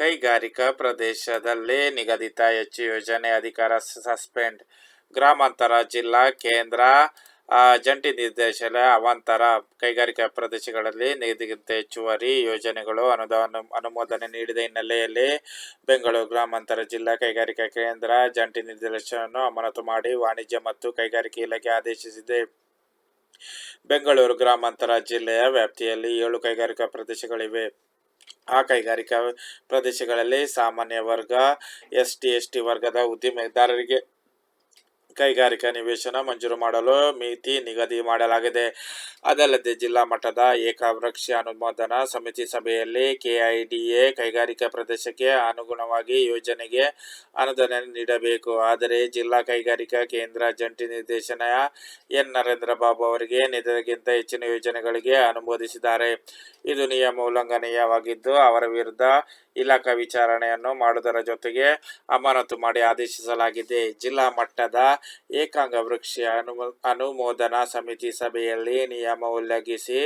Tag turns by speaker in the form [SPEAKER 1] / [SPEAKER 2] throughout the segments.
[SPEAKER 1] ಕೈಗಾರಿಕಾ ಪ್ರದೇಶದಲ್ಲಿ ನಿಗದಿತ ಹೆಚ್ಚು ಯೋಜನೆ ಅಧಿಕಾರ ಸಸ್ಪೆಂಡ್. ಗ್ರಾಮಾಂತರ ಜಿಲ್ಲಾ ಕೇಂದ್ರ ಜಂಟಿ ನಿರ್ದೇಶನ ಅವಾಂತರ ಕೈಗಾರಿಕಾ ಪ್ರದೇಶಗಳಲ್ಲಿ ನಿಗದಿಗಿಂತ ಹೆಚ್ಚುವರಿ ಯೋಜನೆಗಳು ಅನುದಾನ ಅನುಮೋದನೆ ನೀಡಿದ ಹಿನ್ನೆಲೆಯಲ್ಲಿ ಬೆಂಗಳೂರು ಗ್ರಾಮಾಂತರ ಜಿಲ್ಲಾ ಕೈಗಾರಿಕಾ ಕೇಂದ್ರ ಜಂಟಿ ನಿರ್ದೇಶನವನ್ನು ಅಮಾನತು ಮಾಡಿ ವಾಣಿಜ್ಯ ಮತ್ತು ಕೈಗಾರಿಕೆ ಇಲಾಖೆ ಆದೇಶಿಸಿದೆ. ಬೆಂಗಳೂರು ಗ್ರಾಮಾಂತರ ಜಿಲ್ಲೆಯ ವ್ಯಾಪ್ತಿಯಲ್ಲಿ ಏಳು ಕೈಗಾರಿಕಾ ಪ್ರದೇಶಗಳಿವೆ. ಆ ಕೈಗಾರಿಕಾ ಪ್ರದೇಶಗಳಲ್ಲಿ ಸಾಮಾನ್ಯ ವರ್ಗ ಎಸ್ ಟಿ ಎಸ್ ಟಿ ವರ್ಗದ ಉದ್ದಿಮೆದಾರರಿಗೆ ಕೈಗಾರಿಕಾ ನಿವೇಶನ ಮಂಜೂರು ಮಾಡಲು ಮಿತಿ ನಿಗದಿ ಮಾಡಲಾಗಿದೆ. ಅದಲ್ಲದೆ ಜಿಲ್ಲಾ ಮಟ್ಟದ ಏಕವೃಕ್ಷ ಅನುಮೋದನಾ ಸಮಿತಿ ಸಭೆಯಲ್ಲಿ ಕೆಐಡಿಎ ಕೈಗಾರಿಕಾ ಪ್ರದೇಶಕ್ಕೆ ಅನುಗುಣವಾಗಿ ಯೋಜನೆಗೆ ಅನುದಾನ ನೀಡಬೇಕು. ಆದರೆ ಜಿಲ್ಲಾ ಕೈಗಾರಿಕಾ ಕೇಂದ್ರ ಜಂಟಿ ನಿರ್ದೇಶನ ಎನ್. ನರೇಂದ್ರ ಬಾಬು ಅವರಿಗೆ ನಿಧಿಗಿಂತ ಹೆಚ್ಚಿನ ಯೋಜನೆಗಳಿಗೆ ಅನುಮೋದಿಸಿದ್ದಾರೆ. ಇದು ನಿಯಮ ಉಲ್ಲಂಘನೆಯಾಗಿದ್ದು ಅವರ ವಿರುದ್ಧ ಇಲಾಖಾ ವಿಚಾರಣೆಯನ್ನು ಮಾಡುವುದರ ಜೊತೆಗೆ ಅಮಾನತು ಮಾಡಿ ಆದೇಶಿಸಲಾಗಿದೆ. ಜಿಲ್ಲಾ ಮಟ್ಟದ ಏಕಾಂಗ ವೃಕ್ಷ ಅನುಮೋ, ಅನುಮೋದನಾ ಸಮಿತಿ ಸಭೆಯಲ್ಲಿ ನಿಯಮ ಉಲ್ಲಂಘಿಸಿ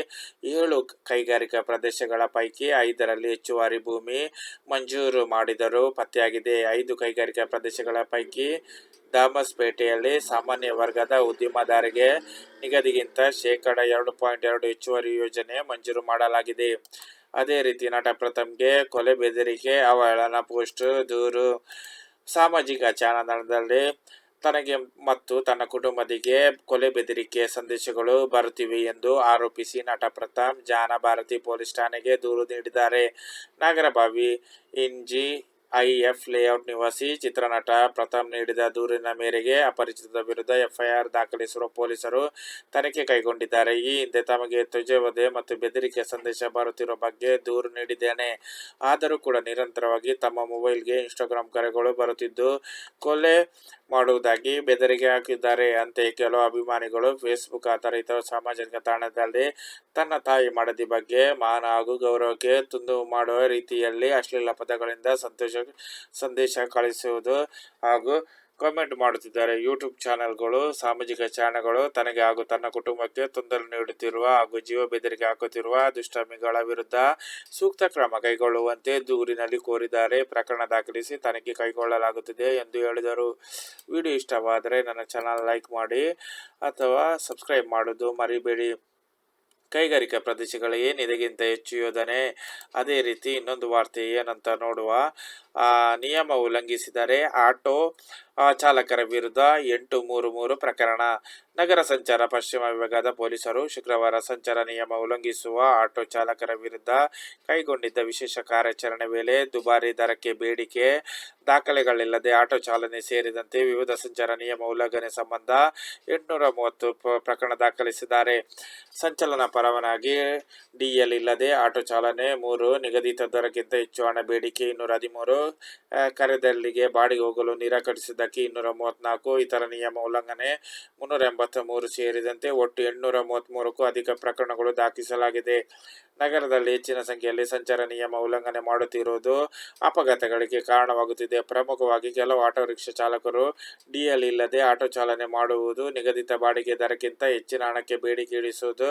[SPEAKER 1] ಏಳು ಕೈಗಾರಿಕಾ ಪ್ರದೇಶಗಳ ಪೈಕಿ ಐದರಲ್ಲಿ ಹೆಚ್ಚುವರಿ ಭೂಮಿ ಮಂಜೂರು ಮಾಡಿದರೂ ಪತ್ತೆಯಾಗಿದೆ. ಐದು ಕೈಗಾರಿಕಾ ಪ್ರದೇಶಗಳ ಪೈಕಿ ದಾಮಸ್ಪೇಟೆಯಲ್ಲಿ ಸಾಮಾನ್ಯ ವರ್ಗದ ಉದ್ಯಮದಾರಿಗೆ ನಿಗದಿಗಿಂತ ಶೇಕಡ ಎರಡು ಪಾಯಿಂಟ್ ಎರಡು ಹೆಚ್ಚುವರಿ ಯೋಜನೆ ಮಂಜೂರು ಮಾಡಲಾಗಿದೆ. ಅದೇ ರೀತಿ ನಟ ಪ್ರಥಮ್ಗೆ ಕೊಲೆ ಬೆದರಿಕೆ, ಅವಹೇಳನ ಪೋಸ್ಟ್, ದೂರು, ಸಾಮಾಜಿಕ ಜಾಲತಾಣದಲ್ಲಿ ತನಗೆ ಮತ್ತು ತನ್ನ ಕುಟುಂಬದಿಗೆ ಕೊಲೆ ಬೆದರಿಕೆ ಸಂದೇಶಗಳು ಬರುತ್ತಿವೆ ಎಂದು ಆರೋಪಿಸಿ ನಟ ಜಾನ ಭಾರತಿ ಪೊಲೀಸ್ ಠಾಣೆಗೆ ದೂರು ನೀಡಿದ್ದಾರೆ. ನಾಗರಬಾವಿ, ಎನ್ಜಿ ಐಎಫ್ ಲೇಔಟ್ ನಿವಾಸಿ ಚಿತ್ರನಟ ಪ್ರಥಮ್ ನೀಡಿದ ದೂರಿನ ಮೇರೆಗೆ ಅಪರಿಚಿತರ ವಿರುದ್ಧ ಎಫ್ಐಆರ್ ದಾಖಲಿಸಿರುವ ಪೊಲೀಸರು ತನಿಖೆ ಕೈಗೊಂಡಿದ್ದಾರೆ. ಈ ಹಿಂದೆ ತಮಗೆ ತ್ವಜವಧೆ ಮತ್ತು ಬೆದರಿಕೆ ಸಂದೇಶ ಬರುತ್ತಿರುವ ಬಗ್ಗೆ ದೂರು ನೀಡಿದ್ದೇನೆ. ಆದರೂ ಕೂಡ ನಿರಂತರವಾಗಿ ತಮ್ಮ ಮೊಬೈಲ್ಗೆ ಇನ್ಸ್ಟಾಗ್ರಾಮ್ ಕರೆಗಳು ಬರುತ್ತಿದ್ದು, ಕೊಲೆ ಮಾಡುವುದಾಗಿ ಬೆದರಿಕೆ ಹಾಕಿದ್ದಾರೆ. ಅಂತೆಯೇ ಕೆಲವು ಅಭಿಮಾನಿಗಳು ಫೇಸ್ಬುಕ್ ಆಧಾರಿತ ಸಾಮಾಜಿಕ ತಾಣದಲ್ಲಿ ತನ್ನ ತಾಯಿ ಮಡದಿ ಬಗ್ಗೆ ಮಾನ ಹಾಗೂ ಗೌರವಕ್ಕೆ ತುಂಡು ಮಾಡುವ ರೀತಿಯಲ್ಲಿ ಅಶ್ಲೀಲ ಪದಗಳಿಂದ ಸಂತೋಷ ಸಂದೇಶ ಕಳಿಸುವುದು ಹಾಗೂ ಕಾಮೆಂಟ್ ಮಾಡುತ್ತಿದ್ದಾರೆ. ಯೂಟ್ಯೂಬ್ ಚಾನೆಲ್ಗಳು ಸಾಮಾಜಿಕ ಚಾನೆಲ್ಗಳು ತನಗೆ ಹಾಗೂ ತನ್ನ ಕುಟುಂಬಕ್ಕೆ ತೊಂದರೆ ನೀಡುತ್ತಿರುವ ಹಾಗೂ ಜೀವ ಬೆದರಿಕೆ ಹಾಕುತ್ತಿರುವ ದುಷ್ಟಮಿಗಳ ವಿರುದ್ಧ ಸೂಕ್ತ ಕ್ರಮ ಕೈಗೊಳ್ಳುವಂತೆ ದೂರಿನಲ್ಲಿ ಕೋರಿದ್ದಾರೆ. ಪ್ರಕರಣ ದಾಖಲಿಸಿ ತನಗೆ ಕೈಗೊಳ್ಳಲಾಗುತ್ತಿದೆ ಎಂದು ಹೇಳಿದರು. ವಿಡಿಯೋ ಇಷ್ಟವಾದರೆ ನನ್ನ ಚಾನಲ್ ಲೈಕ್ ಮಾಡಿ ಅಥವಾ ಸಬ್ಸ್ಕ್ರೈಬ್ ಮಾಡೋದು ಮರಿಬೇಡಿ. ಕೈಗಾರಿಕಾ ಪ್ರದೇಶಗಳು ಏನಿದೆಗಿಂತ ಹೆಚ್ಚು ಯೋಧನೆ. ಅದೇ ರೀತಿ ಇನ್ನೊಂದು ವಾರ್ತೆ ಏನಂತ ನೋಡುವ ನಿಯಮ ಉಲ್ಲಂಘಿಸಿದರೆ ಆಟೋ ಚಾಲಕರ ವಿರುದ್ಧ ಎಂಟು ಮೂರು ಮೂರು ಪ್ರಕರಣ. ನಗರ ಸಂಚಾರ, ಪಶ್ಚಿಮ ವಿಭಾಗದ ಪೊಲೀಸರು ಶುಕ್ರವಾರ ಸಂಚಾರ ನಿಯಮ ಉಲ್ಲಂಘಿಸುವ ಆಟೋ ಚಾಲಕರ ವಿರುದ್ಧ ಕೈಗೊಂಡಿದ್ದ ವಿಶೇಷ ಕಾರ್ಯಾಚರಣೆ ವೇಳೆ ದುಬಾರಿ ದರಕ್ಕೆ ಬೇಡಿಕೆ ದಾಖಲೆಗಳಿಲ್ಲದೆ ಆಟೋ ಚಾಲನೆ ಸೇರಿದಂತೆ ವಿವಿಧ ಸಂಚಾರ ನಿಯಮ ಉಲ್ಲಂಘನೆ ಸಂಬಂಧ ಎಂಟುನೂರ ಮೂವತ್ತು ಪ್ರಕರಣ ದಾಖಲಿಸಿದ್ದಾರೆ. ಸಂಚಲನ ಪರವಾನಗಿ ಡಿಎಲ್ ಇಲ್ಲದೆ ಆಟೋ ಚಾಲನೆ ಮೂರು, ನಿಗದಿತ ದರಕ್ಕಿಂತ ಹೆಚ್ಚು ಹಣ ಬೇಡಿಕೆ ಇನ್ನೂರ ಹದಿಮೂರು ಕರೆದಲ್ಲಿಗೆ ಬಾಡಿಗೆ ಹೋಗಲು ನಿರಾಕರಿಸಿದ್ದಕ್ಕೆ ಇನ್ನೂರ ಮೂವತ್ತ್ನಾಲ್ಕು ಇತರ ನಿಯಮ ಉಲ್ಲಂಘನೆ ಮುನ್ನೂರ ಎಂಬತ್ತ ಮೂರು ಸೇರಿದಂತೆ ಒಟ್ಟು ಎಂಟುನೂರ ಮೂವತ್ತ್ಮೂರಕ್ಕೂ ಅಧಿಕ ಪ್ರಕರಣಗಳು ದಾಖಲಿಸಲಾಗಿದೆ. ನಗರದಲ್ಲಿ ಹೆಚ್ಚಿನ ಸಂಖ್ಯೆಯಲ್ಲಿ ಸಂಚಾರ ನಿಯಮ ಉಲ್ಲಂಘನೆ ಮಾಡುತ್ತಿರುವುದು ಅಪಘಾತಗಳಿಗೆ ಕಾರಣವಾಗುತ್ತಿದೆ. ಪ್ರಮುಖವಾಗಿ ಕೆಲವು ಆಟೋ ರಿಕ್ಷಾ ಚಾಲಕರು ಡಿಎಲ್ ಇಲ್ಲದೆ ಆಟೋ ಚಾಲನೆ ಮಾಡುವುದು ನಿಗದಿತ ಬಾಡಿಗೆ ದರಕ್ಕಿಂತ ಹೆಚ್ಚಿನ ಹಣಕ್ಕೆ ಬೇಡಿಕೆ ಇಳಿಸುವುದು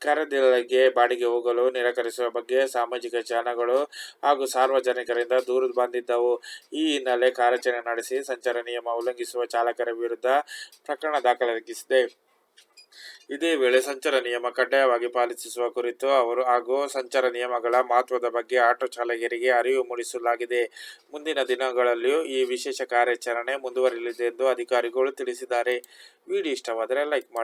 [SPEAKER 1] ಕರೆದಿಲ್ಲಗೆ ಬಾಡಿಗೆ ಹೋಗಲು ನಿರಾಕರಿಸುವ ಬಗ್ಗೆ ಸಾಮಾಜಿಕ ಜಾಲಗಳು ಹಾಗೂ ಸಾರ್ವಜನಿಕರಿಂದ ದೂರು ಬಂದಿದ್ದವು. ಈ ಹಿನ್ನೆಲೆ ಕಾರ್ಯಾಚರಣೆ ನಡೆಸಿ ಸಂಚಾರ ನಿಯಮ ಉಲ್ಲಂಘಿಸುವ ಚಾಲಕರ ವಿರುದ್ಧ ಪ್ರಕರಣ ದಾಖಲಾಗಿಸಿದೆ ಇದೇ ವೇಳೆ ಸಂಚಾರ ನಿಯಮ ಕಡ್ಡಾಯವಾಗಿ ಪಾಲಿಸುವ ಕುರಿತು ಅವರು ಹಾಗೂ ಸಂಚಾರ ನಿಯಮಗಳ ಮಹತ್ವದ ಬಗ್ಗೆ ಆಟೋ ಚಾಲಕರಿಗೆ ಅರಿವು ಮೂಡಿಸಲಾಗಿದೆ. ಮುಂದಿನ ದಿನಗಳಲ್ಲಿಯೂ ಈ ವಿಶೇಷ ಕಾರ್ಯಾಚರಣೆ ಮುಂದುವರಿಯಲಿದೆ ಎಂದು ಅಧಿಕಾರಿಗಳು ತಿಳಿಸಿದ್ದಾರೆ. ವಿಡಿಯೋ ಇಷ್ಟವಾದರೆ ಲೈಕ್ ಮಾಡಿ.